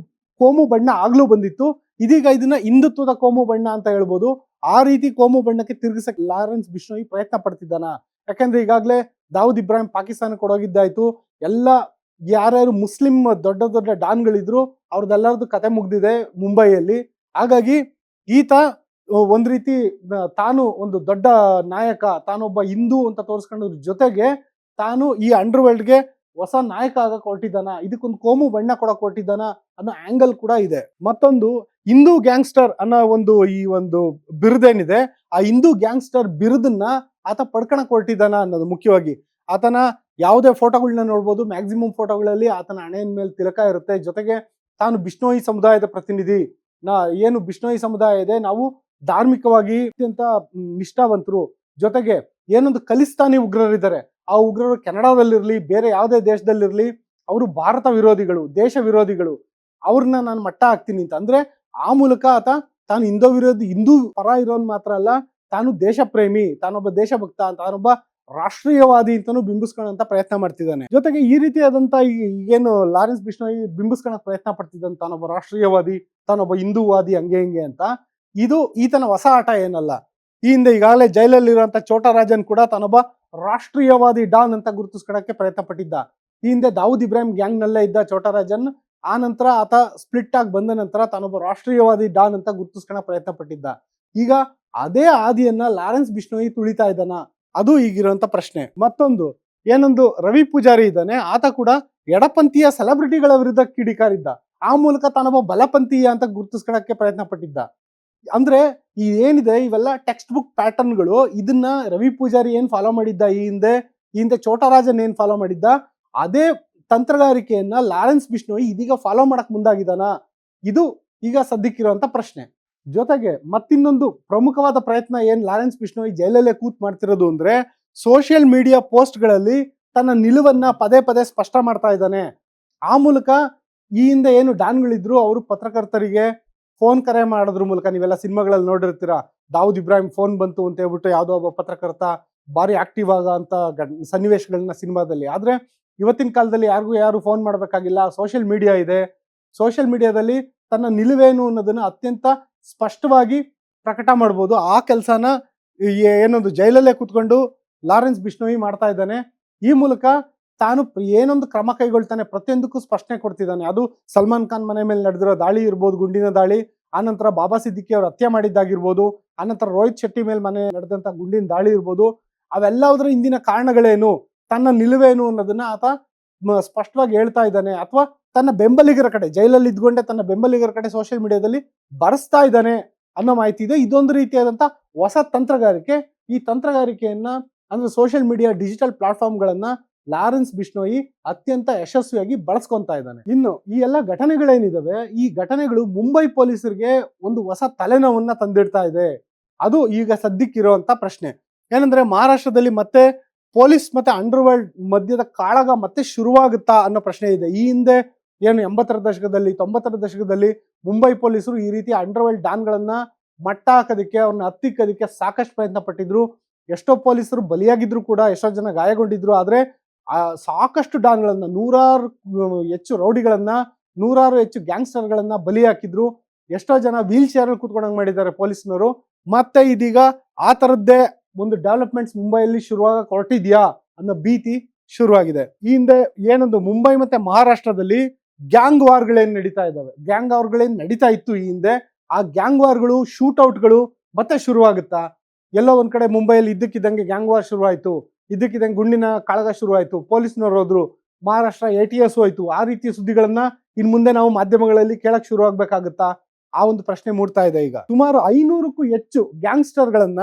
ಕೋಮು ಬಣ್ಣ ಆಗ್ಲೂ ಬಂದಿತ್ತು. ಇದೀಗ ಇದನ್ನ ಹಿಂದುತ್ವದ ಕೋಮು ಬಣ್ಣ ಅಂತ ಹೇಳ್ಬೋದು. ಆ ರೀತಿ ಕೋಮು ಬಣ್ಣಕ್ಕೆ ತಿರುಗಿಸಕ್ ಲಾರೆನ್ಸ್ ಬಿಷ್ಣೋಯಿ ಪ್ರಯತ್ನ ಪಡ್ತಿದ್ದಾನ. ಯಾಕಂದ್ರೆ ಈಗಾಗಲೇ ದಾವೂದ್ ಇಬ್ರಾಹಿಂ ಪಾಕಿಸ್ತಾನ ಕೊಡೋಗಿದ್ದಾಯ್ತು. ಎಲ್ಲ ಯಾರ್ಯಾರು ಮುಸ್ಲಿಂ ದೊಡ್ಡ ದೊಡ್ಡ ಡಾನ್ಗಳಿದ್ರು, ಅವ್ರದ್ದೆಲ್ಲರದ್ದು ಕತೆ ಮುಗ್ದಿದೆ ಮುಂಬೈಯಲ್ಲಿ. ಹಾಗಾಗಿ ಈತ ಒಂದ್ ರೀತಿ ತಾನು ಒಂದು ದೊಡ್ಡ ನಾಯಕ, ತಾನೊಬ್ಬ ಹಿಂದೂ ಅಂತ ತೋರಿಸ್ಕೊಂಡ್ರ ಜೊತೆಗೆ ತಾನು ಈ ಅಂಡರ್ ವರ್ಲ್ಡ್ಗೆ ಹೊಸ ನಾಯಕ ಆಗಕ್ ಹೊರಟಿದ್ದಾನ ಇದಕ್ಕೊಂದು ಕೋಮು ಬಣ್ಣ ಕೊಡಕ್ ಹೊರಟಿದ್ದಾನ ಅನ್ನೋ ಆಂಗಲ್ ಕೂಡ ಇದೆ. ಮತ್ತೊಂದು, ಹಿಂದೂ ಗ್ಯಾಂಗ್ಸ್ಟರ್ ಅನ್ನೋ ಒಂದು ಈ ಒಂದು ಬಿರುದೇನಿದೆ, ಆ ಹಿಂದೂ ಗ್ಯಾಂಗ್ಸ್ಟರ್ ಬಿರುದನ್ನ ಆತ ಪಡ್ಕಣಕ್ ಹೊರಟಿದ್ದಾನ ಅನ್ನೋದು ಮುಖ್ಯವಾಗಿ. ಆತನ ಯಾವುದೇ ಫೋಟೋಗಳನ್ನ ನೋಡ್ಬೋದು, ಮ್ಯಾಕ್ಸಿಮಮ್ ಫೋಟೋಗಳಲ್ಲಿ ಆತನ ಹಣೆಯ ಮೇಲೆ ತಿಲಕ ಇರುತ್ತೆ. ಜೊತೆಗೆ ತಾನು ಬಿಷ್ಣೋಯಿ ಸಮುದಾಯದ ಪ್ರತಿನಿಧಿ. ನಾ ಏನು ಬಿಷ್ಣೋಯಿ ಸಮುದಾಯ ಇದೆ, ನಾವು ಧಾರ್ಮಿಕವಾಗಿ ಅತ್ಯಂತ ನಿಷ್ಠಾವಂತರು. ಜೊತೆಗೆ ಏನೊಂದು ಖಲಿಸ್ತಾನಿ ಉಗ್ರರಿದ್ದಾರೆ. ಆ ಉಗ್ರರು ಕೆನಡಾದಲ್ಲಿರ್ಲಿ, ಬೇರೆ ಯಾವುದೇ ದೇಶದಲ್ಲಿರಲಿ, ಅವರು ಭಾರತ ವಿರೋಧಿಗಳು, ದೇಶ ವಿರೋಧಿಗಳು. ಅವ್ರನ್ನ ನಾನು ಮಟ್ಟ ಹಾಕ್ತೀನಿ ಅಂತ. ಅಂದ್ರೆ ಆ ಮೂಲಕ ಆತ ತಾನು ಹಿಂದೂ ವಿರೋಧಿ, ಹಿಂದೂ ಪರ ಇರೋನ್ ಮಾತ್ರ ಅಲ್ಲ, ತಾನು ದೇಶ ಪ್ರೇಮಿ ತಾನೊಬ್ಬ ದೇಶಭಕ್ತ ತಾನೊಬ್ಬ ರಾಷ್ಟ್ರೀಯವಾದಿ ಅಂತಾನು ಬಿಂಬಿಸ್ಕೊಳ್ಳೋಂತ ಪ್ರಯತ್ನ ಮಾಡ್ತಿದ್ದಾನೆ. ಜೊತೆಗೆ ಈ ರೀತಿಯಾದಂತ ಏನು ಲಾರೆನ್ಸ್ ಬಿಷ್ಣೋಯಿ ಬಿಂಬಿಸ್ಕೊಳ್ಳೋಕೆ ಪ್ರಯತ್ನ ಪಡ್ತಿದ್ದಂತ ತಾನೊಬ್ಬ ರಾಷ್ಟ್ರೀಯವಾದಿ, ತಾನೊಬ್ಬ ಹಿಂದೂವಾದಿ ಹಂಗೆ ಹಿಂಗೆ ಅಂತ. ಇದು ಈತನ ಹೊಸ ಆಟ ಏನಲ್ಲ. ಈ ಹಿಂದೆ ಈಗಾಗಲೇ ಜೈಲಲ್ಲಿರುವಂತ ಚೋಟರಾಜನ್ ಕೂಡ ತಾನೊಬ್ಬ ರಾಷ್ಟ್ರೀಯವಾದಿ ಡಾನ್ ಅಂತ ಗುರುತಿಸ್ಕೊಳಕ್ಕೆ ಪ್ರಯತ್ನ ಪಟ್ಟಿದ್ದ. ಈ ಹಿಂದೆ ದಾವೂದ್ ಇಬ್ರಾಹಿಂ ಗ್ಯಾಂಗ್ ನಲ್ಲೇ ಇದ್ದ ಚೋಟರಾಜನ್, ಆ ನಂತರ ಆತ ಸ್ಪ್ಲಿಟ್ ಆಗಿ ಬಂದ ನಂತರ ತಾನೊಬ್ಬ ರಾಷ್ಟ್ರೀಯವಾದಿ ಡಾನ್ ಅಂತ ಗುರುತಿಸ್ಕೊಳಕ್ ಪ್ರಯತ್ನ ಪಟ್ಟಿದ್ದ. ಈಗ ಅದೇ ಆದಿಯನ್ನ ಲಾರೆನ್ಸ್ ಬಿಷ್ಣೋಯಿ ತುಳಿತಾ ಇದ್ದಾನ. ಅದು ಈಗಿರುವಂತ ಪ್ರಶ್ನೆ. ಮತ್ತೊಂದು, ಏನೊಂದು ರವಿ ಪೂಜಾರಿ ಇದ್ದಾನೆ, ಆತ ಕೂಡ ಎಡಪಂಥೀಯ ಸೆಲೆಬ್ರಿಟಿಗಳ ವಿರುದ್ಧ ಕಿಡಿಕಾರಿದ್ದ. ಆ ಮೂಲಕ ತಾನೊಬ್ಬ ಬಲಪಂಥೀಯ ಅಂತ ಗುರುತಿಸ್ಕೊಳಕ್ಕೆ ಪ್ರಯತ್ನ ಪಟ್ಟಿದ್ದ. ಅಂದ್ರೆ ಈ ಏನಿದೆ, ಇವೆಲ್ಲ ಟೆಕ್ಸ್ಟ್ ಬುಕ್ ಪ್ಯಾಟರ್ನ್ಗಳು ಇದನ್ನ ರವಿ ಪೂಜಾರಿ ಏನ್ ಫಾಲೋ ಮಾಡಿದ್ದ? ಈ ಹಿಂದೆ ಈ ಹಿಂದೆ ಚೋಟರಾಜನ್ ಏನ್ ಫಾಲೋ ಮಾಡಿದ್ದ? ಅದೇ ತಂತ್ರಗಾರಿಕೆಯನ್ನ ಲಾರೆನ್ಸ್ ಬಿಷ್ಣೋಯಿ ಇದೀಗ ಫಾಲೋ ಮಾಡಕ್ ಮುಂದಾಗಿದ್ದಾನ? ಇದು ಈಗ ಸದ್ಯಕ್ಕಿರುವಂತ ಪ್ರಶ್ನೆ. ಜೊತೆಗೆ ಮತ್ತಿನ್ನೊಂದು ಪ್ರಮುಖವಾದ ಪ್ರಯತ್ನ ಏನ್ ಲಾರೆನ್ಸ್ ಬಿಷ್ಣೋಯ್ ಜೈಲಲ್ಲೇ ಕೂತ್ ಮಾಡ್ತಿರೋದು ಅಂದ್ರೆ ಸೋಷಿಯಲ್ ಮೀಡಿಯಾ ಪೋಸ್ಟ್ಗಳಲ್ಲಿ ತನ್ನ ನಿಲುವನ್ನ ಪದೇ ಪದೇ ಸ್ಪಷ್ಟ ಮಾಡ್ತಾ ಇದ್ದಾನೆ. ಆ ಮೂಲಕ ಈ ಹಿಂದೆ ಏನು ಡಾನ್ಗಳಿದ್ರು ಅವರು ಪತ್ರಕರ್ತರಿಗೆ ಫೋನ್ ಕರೆ ಮಾಡೋದ್ರ ಮೂಲಕ ನೀವೆಲ್ಲ ಸಿನಿಮಾಗಳಲ್ಲಿ ನೋಡಿರ್ತೀರಾ? ದಾವೂದ್ ಇಬ್ರಾಹಿಂ ಫೋನ್ ಬಂತು ಅಂತ ಹೇಳ್ಬಿಟ್ಟು ಯಾವುದೋ ಒಬ್ಬ ಪತ್ರಕರ್ತ ಭಾರಿ ಆಕ್ಟಿವ್ ಆಗ ಅಂತ ಸನ್ನಿವೇಶಗಳನ್ನ ಸಿನಿಮಾದಲ್ಲಿ. ಆದ್ರೆ ಇವತ್ತಿನ ಕಾಲದಲ್ಲಿ ಯಾರಿಗೂ ಯಾರು ಫೋನ್ ಮಾಡಬೇಕಾಗಿಲ್ಲ. ಸೋಷಿಯಲ್ ಮೀಡಿಯಾ ಇದೆ. ಸೋಷಿಯಲ್ ಮೀಡಿಯಾದಲ್ಲಿ ತನ್ನ ನಿಲುವೇನು ಅನ್ನೋದನ್ನ ಅತ್ಯಂತ ಸ್ಪಷ್ಟವಾಗಿ ಪ್ರಕಟ ಮಾಡ್ಬೋದು. ಆ ಕೆಲಸನ ಏನೊಂದು ಜೈಲಲ್ಲೇ ಕೂತ್ಕೊಂಡು ಲಾರೆನ್ಸ್ ಬಿಷ್ಣೋಯಿ ಮಾಡ್ತಾ ಇದ್ದಾನೆ. ಈ ಮೂಲಕ ತಾನು ಏನೊಂದು ಕ್ರಮ ಕೈಗೊಳ್ತಾನೆ ಪ್ರತಿಯೊಂದಕ್ಕೂ ಸ್ಪಷ್ಟನೆ ಕೊಡ್ತಿದ್ದಾನೆ. ಅದು ಸಲ್ಮಾನ್ ಖಾನ್ ಮನೆ ಮೇಲೆ ನಡೆದಿರೋ ದಾಳಿ ಇರ್ಬೋದು, ಗುಂಡಿನ ದಾಳಿ ಆನಂತರ ಬಾಬಾ ಸಿದ್ದಿಕಿ ಅವರು ಹತ್ಯೆ ಮಾಡಿದ್ದಾಗಿರ್ಬೋದು ಆನಂತರ ರೋಹಿತ್ ಶೆಟ್ಟಿ ಮೇಲೆ ಮನೆ ನಡೆದಂತ ಗುಂಡಿನ ದಾಳಿ ಇರ್ಬೋದು. ಅವೆಲ್ಲದರ ಹಿಂದಿನ ಕಾರಣಗಳೇನು, ತನ್ನ ನಿಲುವೇನು ಅನ್ನೋದನ್ನ ಆತ ಸ್ಪಷ್ಟವಾಗಿ ಹೇಳ್ತಾ ಇದ್ದಾನೆ. ಅಥವಾ ತನ್ನ ಬೆಂಬಲಿಗರ ಕಡೆ, ಜೈಲಲ್ಲಿ ಇದ್ಕೊಂಡೆ ತನ್ನ ಬೆಂಬಲಿಗರ ಕಡೆ ಸೋಷಿಯಲ್ ಮೀಡಿಯಾದಲ್ಲಿ ಬರೆಸ್ತಾ ಇದ್ದಾನೆ ಅನ್ನೋ ಮಾಹಿತಿ ಇದೆ. ಇದೊಂದು ರೀತಿಯಾದಂತ ಹೊಸ ತಂತ್ರಗಾರಿಕೆ. ಈ ತಂತ್ರಗಾರಿಕೆಯನ್ನ ಅಂದ್ರೆ ಸೋಷಿಯಲ್ ಮೀಡಿಯಾ ಡಿಜಿಟಲ್ ಪ್ಲಾಟ್ಫಾರ್ಮ್ಗಳನ್ನ ಲಾರೆನ್ಸ್ ಬಿಷ್ಣೋಯಿ ಅತ್ಯಂತ ಯಶಸ್ವಿಯಾಗಿ ಬಳಸ್ಕೊಂತಾ ಇದ್ದಾನೆ. ಇನ್ನು ಈ ಎಲ್ಲ ಘಟನೆಗಳೇನಿದಾವೆ, ಈ ಘಟನೆಗಳು ಮುಂಬೈ ಪೊಲೀಸರಿಗೆ ಒಂದು ಹೊಸ ತಲೆನೋವನ್ನ ತಂದಿಡ್ತಾ ಇದೆ. ಅದು ಈಗ ಸದ್ಯಕ್ಕಿರುವಂತ ಪ್ರಶ್ನೆ. ಏನಂದ್ರೆ ಮಹಾರಾಷ್ಟ್ರದಲ್ಲಿ ಮತ್ತೆ ಪೊಲೀಸ್ ಮತ್ತೆ ಅಂಡರ್ ವರ್ಲ್ಡ್ ಮಧ್ಯದ ಕಾಳಗ ಮತ್ತೆ ಶುರುವಾಗುತ್ತಾ ಅನ್ನೋ ಪ್ರಶ್ನೆ ಇದೆ. ಈ ಹಿಂದೆ ಏನು ಎಂಬತ್ತರ ದಶಕದಲ್ಲಿ, ತೊಂಬತ್ತರ ದಶಕದಲ್ಲಿ ಮುಂಬೈ ಪೊಲೀಸರು ಈ ರೀತಿ ಅಂಡರ್ವರ್ಲ್ಡ್ ಡಾನ್ಗಳನ್ನ ಮಟ್ಟ ಹಾಕೋದಕ್ಕೆ ಅವ್ರನ್ನ ಹತ್ತಿಕ್ಕೋದಕ್ಕೆ ಸಾಕಷ್ಟು ಪ್ರಯತ್ನ ಪಟ್ಟಿದ್ರು. ಎಷ್ಟೋ ಪೊಲೀಸರು ಬಲಿಯಾಗಿದ್ರು ಕೂಡ, ಎಷ್ಟೋ ಜನ ಗಾಯಗೊಂಡಿದ್ರು. ಆದ್ರೆ, ಆ ಸಾಕಷ್ಟು ಡಾನ್ಗಳನ್ನ ನೂರಾರು ಹೆಚ್ಚು ರೌಡಿಗಳನ್ನ, ನೂರಾರು ಹೆಚ್ಚು ಗ್ಯಾಂಗ್ಸ್ಟರ್ಗಳನ್ನ ಬಲಿ ಹಾಕಿದ್ರು ಎಷ್ಟೋ ಜನ ವೀಲ್ ಚೇರ್ ಅಲ್ಲಿ ಕೂತ್ಕೊಂಡಂಗ್ ಮಾಡಿದ್ದಾರೆ ಪೊಲೀಸ್ನವರು. ಮತ್ತೆ ಇದೀಗ ಆ ತರದ್ದೇ ಒಂದು ಡೆವಲಪ್ಮೆಂಟ್ಸ್ ಮುಂಬೈಯಲ್ಲಿ ಶುರುವಾಗ ಹೊರಟಿದ್ಯಾ ಅನ್ನೋ ಭೀತಿ ಶುರುವಾಗಿದೆ. ಈ ಹಿಂದೆ ಏನೊಂದು ಮುಂಬೈ ಮತ್ತೆ ಮಹಾರಾಷ್ಟ್ರದಲ್ಲಿ ಗ್ಯಾಂಗ್ ವಾರ್ಗಳೇನ್ ನಡೀತಾ ಇದಾವೆ ಗ್ಯಾಂಗ್ ವಾರ್ಗಳೇನ್ ನಡೀತಾ ಇತ್ತು ಈ ಹಿಂದೆ? ಆ ಗ್ಯಾಂಗ್ ವಾರ್ಗಳು ಶೂಟ್ ಔಟ್ಗಳು ಮತ್ತೆ ಶುರುವಾಗುತ್ತಾ? ಎಲ್ಲೋ ಒಂದ್ ಕಡೆ ಮುಂಬೈಯಲ್ಲಿ ಇದ್ದಕ್ಕಿದ್ದಂಗೆ ಗ್ಯಾಂಗ್ ವಾರ್ ಶುರುವಾಯಿತು, ಇದ್ದಕ್ಕಿದ್ದಂಗೆ ಗುಂಡಿನ ಕಾಳಗ ಶುರುವಾಯಿತು, ಪೊಲೀಸ್ನವ್ರು ಹೋದ್ರು, ಮಹಾರಾಷ್ಟ್ರ ಎ ಟಿ ಎಸ್ ಹೋಯ್ತು. ಆ ರೀತಿಯ ಸುದ್ದಿಗಳನ್ನ ಇನ್ ಮುಂದೆ ನಾವು ಮಾಧ್ಯಮಗಳಲ್ಲಿ ಕೇಳಕ್ ಶುರುವಾಗಬೇಕಾಗುತ್ತಾ ಆ ಒಂದು ಪ್ರಶ್ನೆ ಮೂಡ್ತಾ ಇದೆ ಈಗ. ಸುಮಾರು ಐನೂರಕ್ಕೂ ಹೆಚ್ಚು ಗ್ಯಾಂಗ್ಸ್ಟರ್ಗಳನ್ನ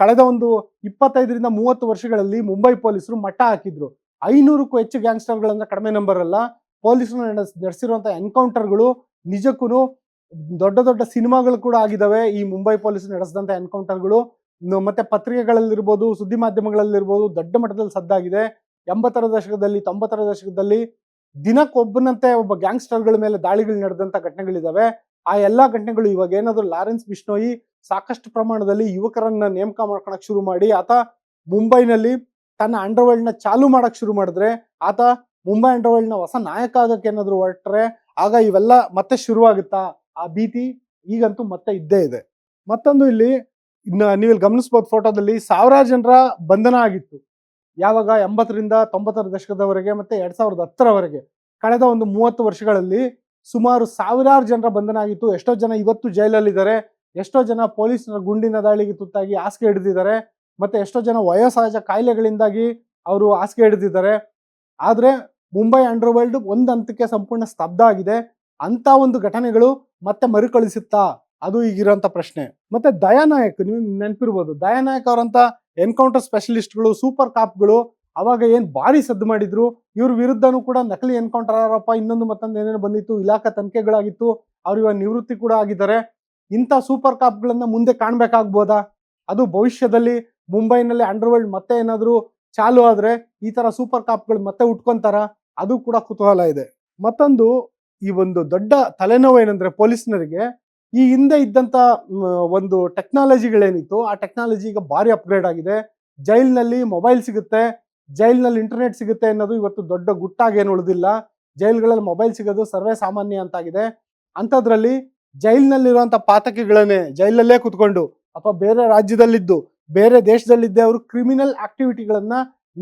ಕಳೆದ ಒಂದು ಇಪ್ಪತ್ತೈದರಿಂದ ಮೂವತ್ತು ವರ್ಷಗಳಲ್ಲಿ ಮುಂಬೈ ಪೊಲೀಸರು ಮಟ್ಟ ಹಾಕಿದ್ರು. ಐನೂರಕ್ಕೂ ಹೆಚ್ಚು ಗ್ಯಾಂಗ್ಸ್ಟರ್ಗಳನ್ನ ಕಡಿಮೆ ನಂಬರ್ ಅಲ್ಲ ಪೊಲೀಸರು ನಡೆಸಿರುವಂತ ಎನ್ಕೌಂಟರ್ಗಳು ನಿಜಕ್ಕೂ ದೊಡ್ಡ ದೊಡ್ಡ ಸಿನಿಮಾಗಳು ಕೂಡ ಆಗಿದ್ದಾವೆ ಈ ಮುಂಬೈ ಪೊಲೀಸರು ನಡೆಸಿದಂತ ಎನ್ಕೌಂಟರ್ಗಳು. ಮತ್ತೆ ಪತ್ರಿಕೆಗಳಲ್ಲಿರ್ಬೋದು, ಸುದ್ದಿ ಮಾಧ್ಯಮಗಳಲ್ಲಿರ್ಬೋದು ದೊಡ್ಡ ಮಟ್ಟದಲ್ಲಿ ಸದ್ದಾಗಿದೆ. ಎಂಬತ್ತರ ದಶಕದಲ್ಲಿ, ತೊಂಬತ್ತರ ದಶಕದಲ್ಲಿ ದಿನಕ್ಕೊಬ್ಬನಂತೆ ಒಬ್ಬ ಗ್ಯಾಂಗ್ಸ್ಟರ್ಗಳ ಮೇಲೆ ದಾಳಿಗಳು ನಡೆದಂತ ಘಟನೆಗಳಿದ್ದಾವೆ ಆ ಎಲ್ಲಾ ಘಟನೆಗಳು ಇವಾಗ ಏನಾದ್ರು ಲಾರೆನ್ಸ್ ಬಿಷ್ಣೋಯಿ ಸಾಕಷ್ಟು ಪ್ರಮಾಣದಲ್ಲಿ ಯುವಕರನ್ನ ನೇಮಕ ಮಾಡ್ಕೊಳಕ್ ಶುರು ಮಾಡಿ, ಆತ ಮುಂಬೈನಲ್ಲಿ ತನ್ನ ಅಂಡರ್ವರ್ಲ್ಡ್ನ ಚಾಲು ಮಾಡಕ್ ಶುರು ಮಾಡಿದ್ರೆ, ಆತ ಮುಂಬೈ ಅಂಡರ್ವರ್ಲ್ಡ್ನ ಹೊಸ ನಾಯಕ ಆಗಕ್ಕೆ ಏನಾದ್ರು ಹೊರಟ್ರೆ, ಆಗ ಇವೆಲ್ಲ ಮತ್ತೆ ಶುರುವಾಗುತ್ತಾ? ಆ ಭೀತಿ ಈಗಂತೂ ಮತ್ತೆ ಇದ್ದೇ ಇದೆ. ಮತ್ತೊಂದು ಇಲ್ಲಿ, ಇನ್ನು ನೀವು ಗಮನಿಸ್ಬೋದು ಫೋಟೋದಲ್ಲಿ, ಸಾವಿರಾರು ಜನರ ಬಂಧನ ಆಗಿತ್ತು. ಯಾವಾಗ? ಎಂಬತ್ತರಿಂದ ತೊಂಬತ್ತರ ದಶಕದವರೆಗೆ ಮತ್ತೆ ಎರಡ್ ಸಾವಿರದ ಹತ್ತರವರೆಗೆ. ಕಳೆದ ಒಂದು ಮೂವತ್ತು ವರ್ಷಗಳಲ್ಲಿ ಸುಮಾರು ಸಾವಿರಾರು ಜನರ ಬಂಧನ ಆಗಿತ್ತು. ಎಷ್ಟೋ ಜನ ಇವತ್ತು ಜೈಲಲ್ಲಿದ್ದಾರೆ. ಎಷ್ಟೋ ಜನ ಪೊಲೀಸರ ಗುಂಡಿನ ದಾಳಿಗೆ ತುತ್ತಾಗಿ ಹಾಸಿಗೆ ಹಿಡಿದಿದ್ದಾರೆ. ಮತ್ತೆ ಎಷ್ಟೋ ಜನ ವಯೋಸಹಜ ಕಾಯಿಲೆಗಳಿಂದಾಗಿ ಅವರು ಹಾಸಿಗೆ ಹಿಡಿದಿದ್ದಾರೆ. ಆದ್ರೆ ಮುಂಬೈ ಅಂಡರ್ ವರ್ಲ್ಡ್ ಒಂದು ಹಂತಕ್ಕೆ ಸಂಪೂರ್ಣ ಸ್ತಬ್ಧ ಆಗಿದೆ. ಅಂತ ಒಂದು ಘಟನೆಗಳು ಮತ್ತೆ ಮರುಕಳಿಸುತ್ತಾ? ಅದು ಈಗಿರೋಂಥ ಪ್ರಶ್ನೆ. ಮತ್ತೆ ದಯಾನಾಯಕ್ ನೀವು ನೆನಪಿರ್ಬೋದು. ದಯಾನಾಯಕ್ ಅವರಂತ ಎನ್ಕೌಂಟರ್ ಸ್ಪೆಷಲಿಸ್ಟ್ಗಳು, ಸೂಪರ್ ಕಾಪ್ಗಳು, ಅವಾಗ ಏನು ಭಾರಿ ಸದ್ದು ಮಾಡಿದ್ರು? ಇವ್ರ ವಿರುದ್ಧನೂ ಕೂಡ ನಕಲಿ ಎನ್ಕೌಂಟರ್ ಆರೋಪ ಇನ್ನೊಂದು ಮತ್ತೊಂದು ಏನೇನು ಬಂದಿತ್ತು, ಇಲಾಖಾ ತನಿಖೆಗಳಾಗಿತ್ತು, ಅವ್ರು ಇವಾಗ ನಿವೃತ್ತಿ ಕೂಡ ಆಗಿದ್ದಾರೆ. ಇಂಥ ಸೂಪರ್ ಕಾಪ್ಗಳನ್ನ ಮುಂದೆ ಕಾಣಬೇಕಾಗ್ಬೋದಾ? ಅದು ಭವಿಷ್ಯದಲ್ಲಿ ಮುಂಬೈನಲ್ಲಿ ಅಂಡರ್ವರ್ಲ್ಡ್ ಮತ್ತೆ ಏನಾದರೂ ಚಾಲು ಆದ್ರೆ ಈ ತರ ಸೂಪರ್ ಕಾಪ್ಗಳು ಮತ್ತೆ ಉಟ್ಕೊಂತಾರ? ಅದು ಕೂಡ ಕುತೂಹಲ ಇದೆ. ಮತ್ತೊಂದು ಈ ಒಂದು ದೊಡ್ಡ ತಲೆನೋವು ಏನಂದ್ರೆ ಪೊಲೀಸ್ನರಿಗೆ ಈ ಹಿಂದೆ ಇದ್ದಂತ ಒಂದು ಟೆಕ್ನಾಲಜಿಗಳೇನಿತ್ತು, ಆ ಟೆಕ್ನಾಲಜಿ ಈಗ ಭಾರಿ ಅಪ್ಗ್ರೇಡ್ ಆಗಿದೆ. ಜೈಲ್ನಲ್ಲಿ ಮೊಬೈಲ್ ಸಿಗುತ್ತೆ, ಜೈಲ್ನಲ್ಲಿ ಇಂಟರ್ನೆಟ್ ಸಿಗುತ್ತೆ ಅನ್ನೋದು ಇವತ್ತು ದೊಡ್ಡ ಗುಟ್ಟಾಗಿ ಏನು ಉಳಿದಿಲ್ಲ. ಜೈಲ್ಗಳಲ್ಲಿ ಮೊಬೈಲ್ ಸಿಗೋದು ಸರ್ವೇ ಸಾಮಾನ್ಯ ಅಂತಾಗಿದೆ. ಅಂಥದ್ರಲ್ಲಿ ಜೈಲ್ನಲ್ಲಿರುವಂಥ ಪಾತಕಿಗಳನ್ನೇ ಜೈಲಲ್ಲೇ ಕುತ್ಕೊಂಡು ಅಥವಾ ಬೇರೆ ರಾಜ್ಯದಲ್ಲಿದ್ದು, ಬೇರೆ ದೇಶದಲ್ಲಿದ್ದೇ ಅವರು ಕ್ರಿಮಿನಲ್ ಆಕ್ಟಿವಿಟಿಗಳನ್ನ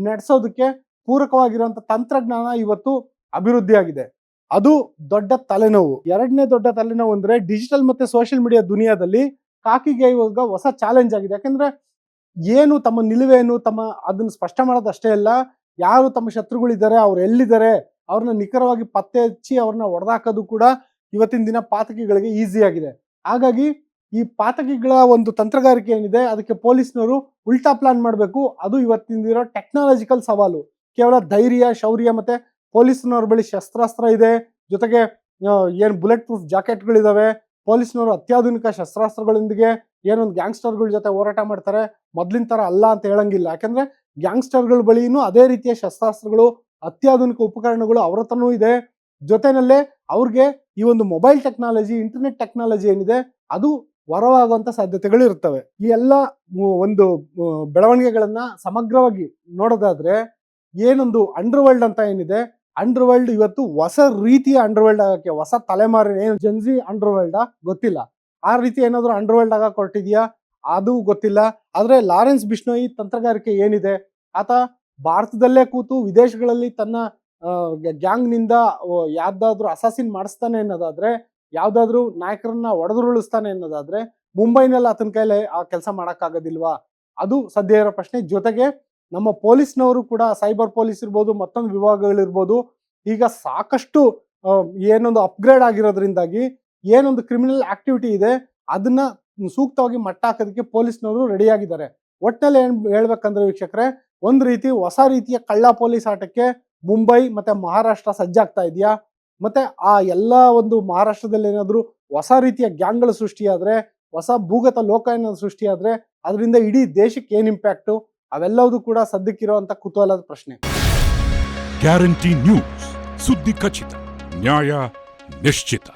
ನಡೆಸೋದಕ್ಕೆ ಪೂರಕವಾಗಿರುವಂತ ತಂತ್ರಜ್ಞಾನ ಇವತ್ತು ಅಭಿವೃದ್ಧಿಯಾಗಿದೆ. ಅದು ದೊಡ್ಡ ತಲೆನೋವು. ಎರಡನೇ ದೊಡ್ಡ ತಲೆನೋವು ಅಂದ್ರೆ ಡಿಜಿಟಲ್ ಮತ್ತೆ ಸೋಷಿಯಲ್ ಮೀಡಿಯಾ ದುನಿಯಾದಲ್ಲಿ ಕಾಕಿಗೆ ಇವಾಗ ಹೊಸ ಚಾಲೆಂಜ್ ಆಗಿದೆ. ಯಾಕಂದ್ರೆ ಏನು ತಮ್ಮ ನಿಲುವೇನು ತಮ್ಮ ಅದನ್ನು ಸ್ಪಷ್ಟ ಮಾಡೋದು ಅಷ್ಟೇ ಅಲ್ಲ, ಯಾರು ತಮ್ಮ ಶತ್ರುಗಳಿದ್ದಾರೆ, ಅವ್ರು ಎಲ್ಲಿದ್ದಾರೆ, ಅವ್ರನ್ನ ನಿಖರವಾಗಿ ಪತ್ತೆ ಹಚ್ಚಿ ಅವ್ರನ್ನ ಹೊಡೆದಾಕೋದು ಕೂಡ ಇವತ್ತಿನ ದಿನ ಪಾತಕಿಗಳಿಗೆ ಈಸಿ ಆಗಿದೆ. ಹಾಗಾಗಿ ಈ ಪಾತಕಿಗಳ ಒಂದು ತಂತ್ರಗಾರಿಕೆ ಏನಿದೆ, ಅದಕ್ಕೆ ಪೊಲೀಸ್ನವರು ಉಲ್ಟಾ ಪ್ಲಾನ್ ಮಾಡಬೇಕು. ಅದು ಇವತ್ತಿನ ಟೆಕ್ನಾಲಜಿಕಲ್ ಸವಾಲು. ಕೇವಲ ಧೈರ್ಯ, ಶೌರ್ಯ ಮತ್ತೆ ಪೊಲೀಸ್ನವ್ರ ಬಳಿ ಶಸ್ತ್ರಾಸ್ತ್ರ ಇದೆ. ಜೊತೆಗೆ ಏನು ಬುಲೆಟ್ ಪ್ರೂಫ್ ಜಾಕೆಟ್ಗಳಿದಾವೆ. ಪೊಲೀಸ್ನವರು ಅತ್ಯಾಧುನಿಕ ಶಸ್ತ್ರಾಸ್ತ್ರಗಳೊಂದಿಗೆ ಏನೊಂದು ಗ್ಯಾಂಗ್ಸ್ಟರ್ಗಳ ಜೊತೆ ಹೋರಾಟ ಮಾಡ್ತಾರೆ. ಮೊದ್ಲಿನ ತರ ಅಲ್ಲ ಅಂತ ಹೇಳಂಗಿಲ್ಲ. ಯಾಕಂದ್ರೆ ಗ್ಯಾಂಗ್ಸ್ಟರ್ಗಳ ಬಳಿನೂ ಅದೇ ರೀತಿಯ ಶಸ್ತ್ರಾಸ್ತ್ರಗಳು, ಅತ್ಯಾಧುನಿಕ ಉಪಕರಣಗಳು ಅವ್ರ ಇದೆ. ಜೊತೆನಲ್ಲೇ ಅವ್ರಿಗೆ ಈ ಒಂದು ಮೊಬೈಲ್ ಟೆಕ್ನಾಲಜಿ, ಇಂಟರ್ನೆಟ್ ಟೆಕ್ನಾಲಜಿ ಏನಿದೆ, ಅದು ಹೊರವಾಗುವಂತ ಸಾಧ್ಯತೆಗಳು ಇರ್ತವೆ ಈ ಎಲ್ಲ ಒಂದು ಬೆಳವಣಿಗೆಗಳನ್ನ ಸಮಗ್ರವಾಗಿ ನೋಡೋದಾದ್ರೆ ಏನೊಂದು ಅಂಡರ್ ವರ್ಲ್ಡ್ ಅಂತ ಏನಿದೆ ಅಂಡರ್ ವರ್ಲ್ಡ್ ಇವತ್ತು ಹೊಸ ರೀತಿಯ ಅಂಡರ್ ವರ್ಲ್ಡ್ ಆಗಕ್ಕೆ, ಹೊಸ ತಲೆಮಾರಿನ ಏನು ಜನ್ಜಿ ಅಂಡರ್ ವರ್ಲ್ಡ್ ಗೊತ್ತಿಲ್ಲ. ಆ ರೀತಿ ಏನಾದ್ರು ಅಂಡರ್ ವರ್ಲ್ಡ್ ಆಗ ಹೊರಟಿದ್ಯಾ ಅದು ಗೊತ್ತಿಲ್ಲ. ಆದ್ರೆ ಲಾರೆನ್ಸ್ ಬಿಷ್ಣೋಯಿ ತಂತ್ರಗಾರಿಕೆ ಏನಿದೆ, ಆತ ಭಾರತದಲ್ಲೇ ಕೂತು ವಿದೇಶಗಳಲ್ಲಿ ತನ್ನ ಗ್ಯಾಂಗ್ನಿಂದ ಯಾವ್ದಾದ್ರು ಅಸಾಸಿನ್ ಮಾಡಿಸ್ತಾನೆ ಅನ್ನೋದಾದ್ರೆ, ಯಾವ್ದಾದ್ರು ನಾಯಕರನ್ನ ಒಡೆದುರುಳಿಸ್ತಾನೆ ಅನ್ನೋದಾದ್ರೆ, ಮುಂಬೈನಲ್ಲಿ ಆತನ ಕೈಲಿ ಆ ಕೆಲಸ ಮಾಡಕ್ಕಾಗೋದಿಲ್ವಾ? ಅದು ಸದ್ಯ ಇರೋ ಪ್ರಶ್ನೆ. ಜೊತೆಗೆ ನಮ್ಮ ಪೊಲೀಸ್ನವರು ಕೂಡ, ಸೈಬರ್ ಪೊಲೀಸ್ ಇರ್ಬೋದು, ಮತ್ತೊಂದು ವಿಭಾಗಗಳಿರ್ಬೋದು ಈಗ ಸಾಕಷ್ಟು ಏನೊಂದು ಅಪ್ಗ್ರೇಡ್ ಆಗಿರೋದ್ರಿಂದಾಗಿ ಏನೊಂದು ಕ್ರಿಮಿನಲ್ ಆಕ್ಟಿವಿಟಿ ಇದೆ, ಅದನ್ನ ಸೂಕ್ತವಾಗಿ ಮಟ್ಟ ಹಾಕೋದಕ್ಕೆ ಪೊಲೀಸ್ನವರು ರೆಡಿಯಾಗಿದ್ದಾರೆ ಒಟ್ಟಿನಲ್ಲಿ ಏನ್ ಹೇಳ್ಬೇಕಂದ್ರೆ ವೀಕ್ಷಕರೇ, ಒಂದ್ ರೀತಿ ಹೊಸ ರೀತಿಯ ಕಳ್ಳ ಪೊಲೀಸ್ ಆಟಕ್ಕೆ ಮುಂಬೈ ಮತ್ತೆ ಮಹಾರಾಷ್ಟ್ರ ಸಜ್ಜಾಗ್ತಾ ಇದೆಯಾ? ಮತ್ತೆ ಆ ಎಲ್ಲ ಒಂದು ಮಹಾರಾಷ್ಟ್ರದಲ್ಲಿ ಏನಾದ್ರು ಹೊಸ ರೀತಿಯ ಗ್ಯಾಂಗ್ಗಳು ಸೃಷ್ಟಿಯಾದ್ರೆ, ಹೊಸ ಭೂಗತ ಲೋಕ ಏನಾದ್ರು ಸೃಷ್ಟಿಯಾದ್ರೆ, ಅದರಿಂದ ಇಡೀ ದೇಶಕ್ಕೆ ಏನ್ ಇಂಪ್ಯಾಕ್ಟು ಅವೆಲ್ಲವೂ ಕೂಡ ಸದ್ಯಕ್ಕಿರುವಂತ ಕುತೂಹಲದ ಪ್ರಶ್ನೆ. ಗ್ಯಾರಂಟಿ ನ್ಯೂಸ್ ಸುದ್ದಿ ಖಚಿತ ನ್ಯಾಯ ನಿಶ್ಚಿತ.